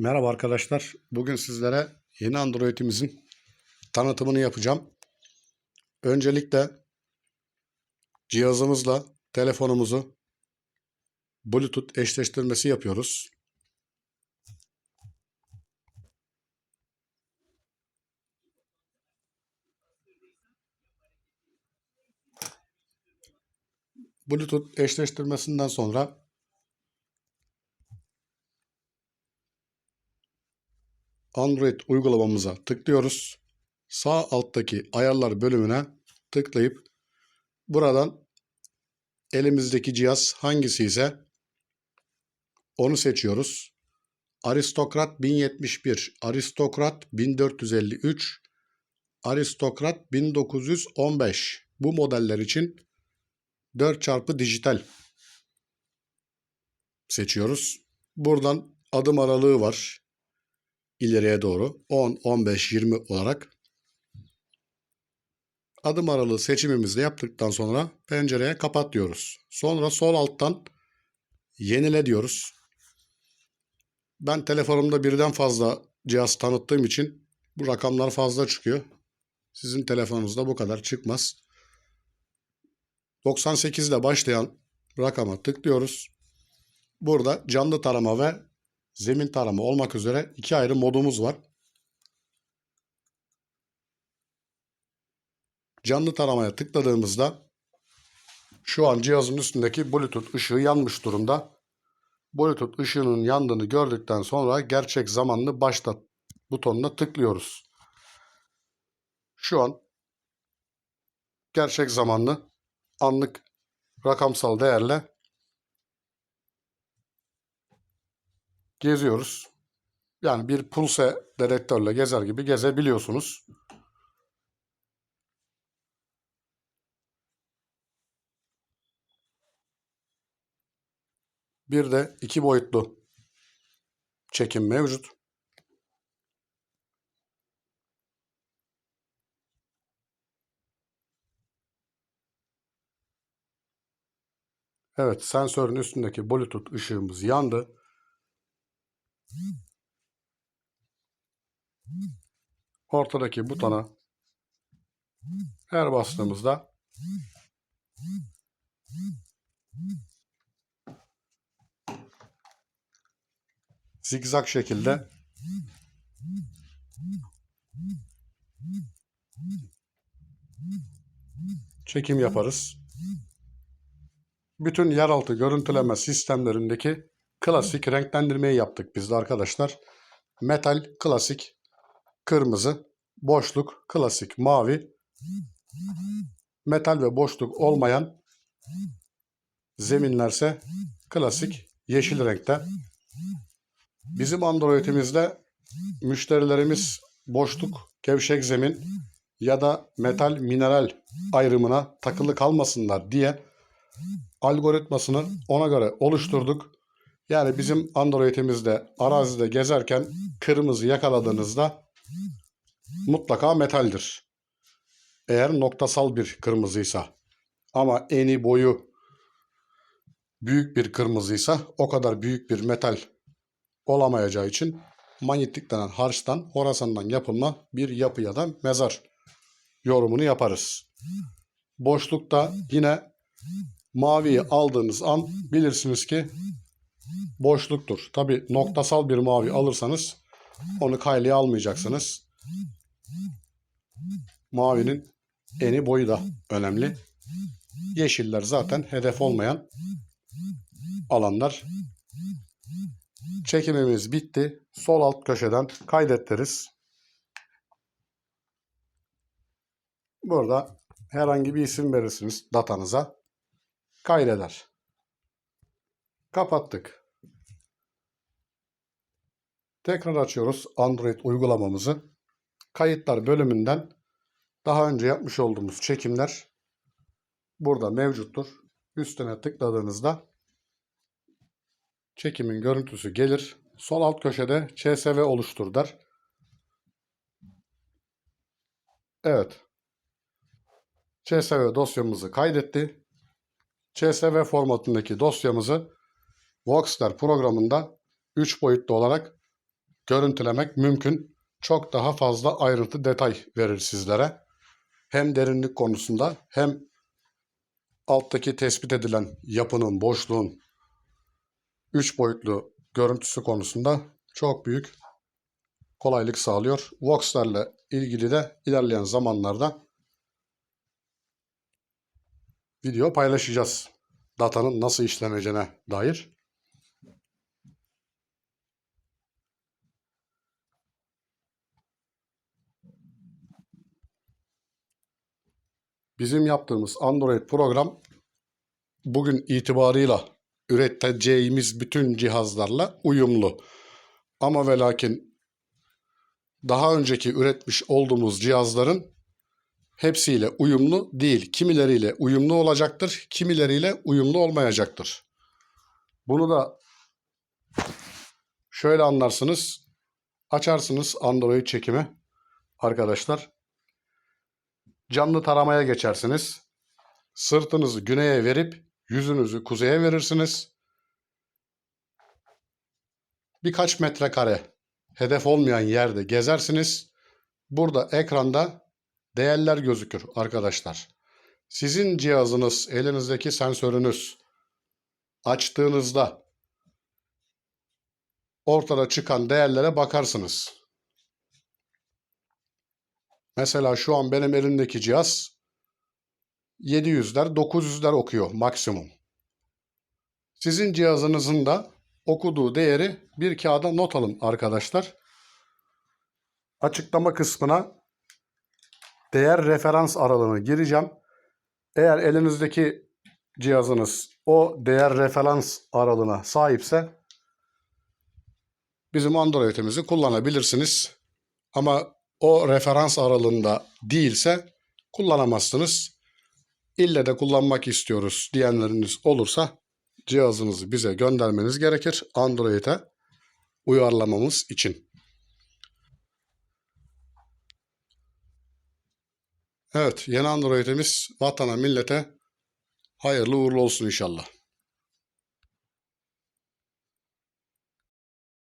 Merhaba arkadaşlar. Bugün sizlere yeni Android'imizin tanıtımını yapacağım. Öncelikle cihazımızla telefonumuzu Bluetooth eşleştirmesi yapıyoruz. Bluetooth eşleştirmesinden sonra Android uygulamamıza tıklıyoruz. Sağ alttaki ayarlar bölümüne tıklayıp buradan elimizdeki cihaz hangisi ise onu seçiyoruz. Aristokrat 1071, Aristokrat 1453, Aristokrat 1915. Bu modeller için 4 çarpı dijital seçiyoruz. Buradan adım aralığı var ileriye doğru 10, 15, 20 olarak adım aralığı seçimimizi yaptıktan sonra pencereye kapat diyoruz. Sonra sol alttan yenile diyoruz. Ben telefonumda birden fazla cihaz tanıttığım için bu rakamlar fazla çıkıyor. Sizin telefonunuzda bu kadar çıkmaz. 98 ile başlayan rakama tıklıyoruz. Burada canlı tarama ve zemin tarama olmak üzere iki ayrı modumuz var. Canlı taramaya tıkladığımızda şu an cihazın üstündeki Bluetooth ışığı yanmış durumda. Bluetooth ışığının yandığını gördükten sonra gerçek zamanlı başlat butonuna tıklıyoruz. Şu an gerçek zamanlı anlık rakamsal değerle geziyoruz. Yani bir pulse dedektörle gezer gibi gezebiliyorsunuz. Bir de iki boyutlu çekim mevcut. Evet, sensörün üstündeki Bluetooth ışığımız yandı. Ortadaki butona her bastığımızda zigzag şekilde çekim yaparız. Bütün yeraltı görüntüleme sistemlerindeki klasik renklendirmeyi yaptık biz de arkadaşlar. Metal klasik kırmızı, boşluk klasik mavi, metal ve boşluk olmayan zeminlerse klasik yeşil renkte. Bizim Android'imizde müşterilerimiz boşluk, gevşek zemin ya da metal mineral ayrımına takılı kalmasınlar diye algoritmasını ona göre oluşturduk. Yani bizim Android'imizde arazide gezerken kırmızı yakaladığınızda mutlaka metaldir. Eğer noktasal bir kırmızıysa. Ama eni boyu büyük bir kırmızıysa o kadar büyük bir metal olamayacağı için manyetik denen harçtan, horasandan yapılma bir yapı ya da mezar yorumunu yaparız. Boşlukta yine maviyi aldığınız an bilirsiniz ki boşluktur. Tabi noktasal bir mavi alırsanız onu kaylaya almayacaksınız. Mavinin eni boyu da önemli. Yeşiller zaten hedef olmayan alanlar. Çekimimiz bitti. Sol alt köşeden kaydettiririz. Burada herhangi bir isim verirsiniz datanıza. Kaydeder. Kapattık. Tekrar açıyoruz Android uygulamamızı. Kayıtlar bölümünden daha önce yapmış olduğumuz çekimler burada mevcuttur. Üstüne tıkladığınızda çekimin görüntüsü gelir. Sol alt köşede CSV oluştur der. Evet. CSV dosyamızı kaydetti. CSV formatındaki dosyamızı Voxler programında 3 boyutlu olarak görüntülemek mümkün. Çok daha fazla ayrıntı detay verir sizlere. Hem derinlik konusunda hem alttaki tespit edilen yapının, boşluğun üç boyutlu görüntüsü konusunda çok büyük kolaylık sağlıyor. Vox'larla ilgili de ilerleyen zamanlarda video paylaşacağız. Datanın nasıl işleneceğine dair. Bizim yaptığımız Android program bugün itibarıyla üreteceğimiz bütün cihazlarla uyumlu. Ama ve lakin daha önceki üretmiş olduğumuz cihazların hepsiyle uyumlu değil. Kimileriyle uyumlu olacaktır, kimileriyle uyumlu olmayacaktır. Bunu da şöyle anlarsınız. Açarsınız Android çekimi arkadaşlar. Canlı taramaya geçersiniz. Sırtınızı güneye verip yüzünüzü kuzeye verirsiniz. Birkaç metrekare hedef olmayan yerde gezersiniz. Burada ekranda değerler gözükür arkadaşlar. Sizin cihazınız, elinizdeki sensörünüz açtığınızda ortada çıkan değerlere bakarsınız. Mesela şu an benim elimdeki cihaz 700'ler 900'ler okuyor maksimum. Sizin cihazınızın da okuduğu değeri bir kağıda not alın arkadaşlar. Açıklama kısmına değer referans aralığını gireceğim. Eğer elinizdeki cihazınız o değer referans aralığına sahipse bizim Android'imizi kullanabilirsiniz. Ama o referans aralığında değilse kullanamazsınız. İlle de kullanmak istiyoruz diyenleriniz olursa cihazınızı bize göndermeniz gerekir Android'e uyarlamamız için. Evet, yeni Android'imiz vatana millete hayırlı uğurlu olsun inşallah.